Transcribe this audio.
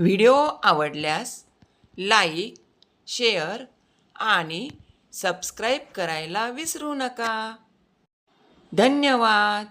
Video आवडल्यास like share आणि subscribe करायला विसरू नका. धन्यवाद.